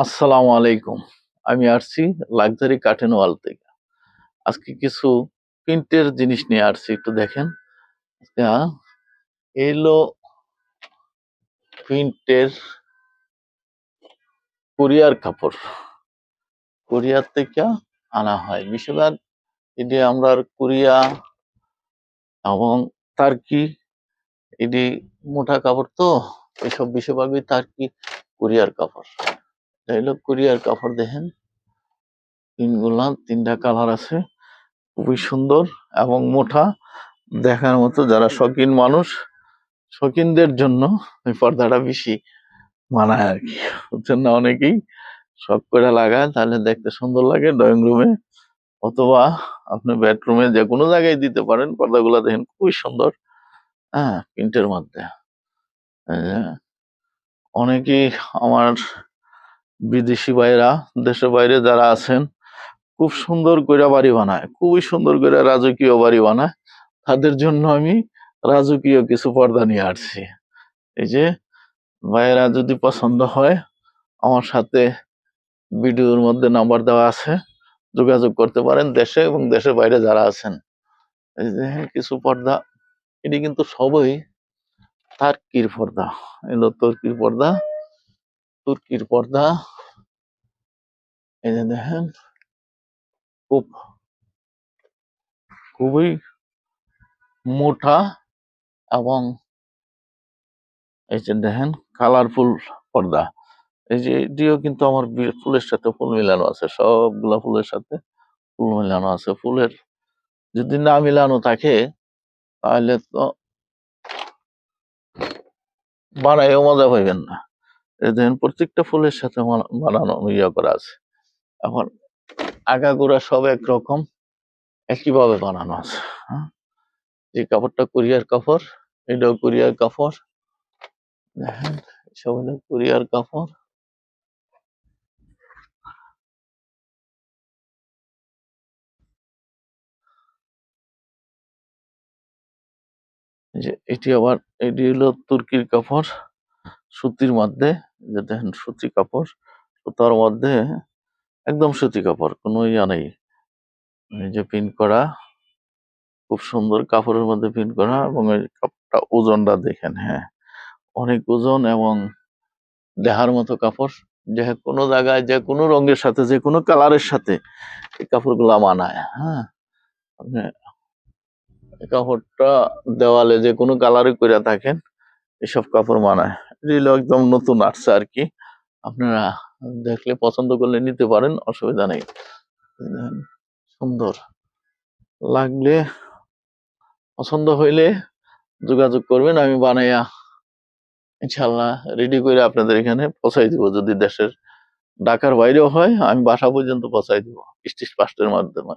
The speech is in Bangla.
আসসালামু আলাইকুম আমি আসছি লাক্সারি কার্টেন ওয়াল থেকে। আজকে কিছু প্রিন্টের জিনিস নিয়ে আসছি, একটু দেখেন। এলো প্রিন্টের কোরিয়ার কাপড়। কোরিয়ার থেকে আনা হয়। বেশিরভাগ এটি আমরা কোরিয়া এবং তার্কি। এটি মোটা কাপড় তো, এসব বেশিরভাগই তার্কি কোরিয়ার কাপড়। হলো কোরিয়ার কাপড় দেখেন। তিনগুলা, তিনটা কালার আছে। খুবই সুন্দর এবং মোটা। দেখার মতো যারা শৌখিন মানুষ, শৌখিনদের জন্য এই পর্দাটা বেশি মানায় আর কি। বুঝছেন না অনেকেই শখ করে লাগায়, তাহলে দেখতে সুন্দর লাগে ড্রয়িং রুমে অথবা আপনি বেডরুমে যে কোনো জায়গায় দিতে পারেন, পর্দাগুলো দেখেন খুবই সুন্দর। হ্যাঁ প্রিন্টের মধ্যে। অনেকেই আমার বিদেশি ভাইরা দেশের বাইরে যারা আছেন, খুব সুন্দর করে বাড়ি বানায়, খুবই সুন্দর করে রাজকীয় বাড়ি বানায়। তাদের জন্য আমি রাজকীয় কিছু পর্দা নিয়ে আসছি। এই যে, ভাইয়েরা যদি পছন্দ হয়, আমার সাথে ভিডিওর মধ্যে নাম্বার দেওয়া আছে, যোগাযোগ করতে পারেন দেশে এবং দেশের বাইরে যারা আছেন। এই যে, কিছু পর্দা, এটি কিন্তু সবই তার্কির পর্দা। এগুলো তুর্কির পর্দা তুর্কির পর্দা এই দেখেন খুব, খুবই মোটা এবং এই যে দেখেন কালারফুল পর্দা। এই যে এটিও কিন্তু আমার ফুলের সাথে ফুল মিলানো আছে, সবগুলা ফুলের সাথে ফুল মিলানো আছে। ফুলের যদি না মিলানো থাকে, তাহলে তো বানাইও মজা পাইবেন না। এই দেখেন প্রত্যেকটা ফুলের সাথে বানা- বানানো ইয়ে করা আছে। এখন আগাগোড়া সব একরকম একইভাবে বানানো আছে হ্যাঁ? এই কাপড়টা কোরিয়ার কাপড়, এটাও কোরিয়ার কাপড়, দেখেন সব হলো কোরিয়ার কাপড় যে এটি আবার, এটি হলো তুর্কির কাপড়, সুতির মধ্যে যে দেখেন সুতি কাপড়, সুতার মধ্যে একদম সুতি কাপড়, কোনো ইয়া নেই। এই যে পিন করা, খুব সুন্দর কাপড়ের মধ্যে পিন করা এবং এই কাপড়টা ওজনটা দেখেন হ্যাঁ। অনেক ওজন এবং দেহার মতো কাপড় যে কোনো জায়গায়, যে কোনো রঙের সাথে, যে কোনো কালারের সাথে এই কাপড়গুলা মানায় হ্যাঁ। কাপড়টা দেওয়ালে যে কোনো কালারে করে থাকেন, এসব কাপড় মানায়। এগুলো একদম নতুন আসছে আর কি। আপনারা দেখলে পছন্দ করলে নিতে পারেন, অসুবিধা নেই। সুন্দর। লাগলে পছন্দ হইলে যোগাযোগ করবেন, আমি বানাইয়া ইনশাল্লাহ রেডি করে আপনাদের এখানে পৌঁছাই দিব। যদি দেশের ঢাকার বাইরেও হয়, আমি বাসা পর্যন্ত পৌঁছাই দিব স্টিচ পাস্টের মাধ্যমে।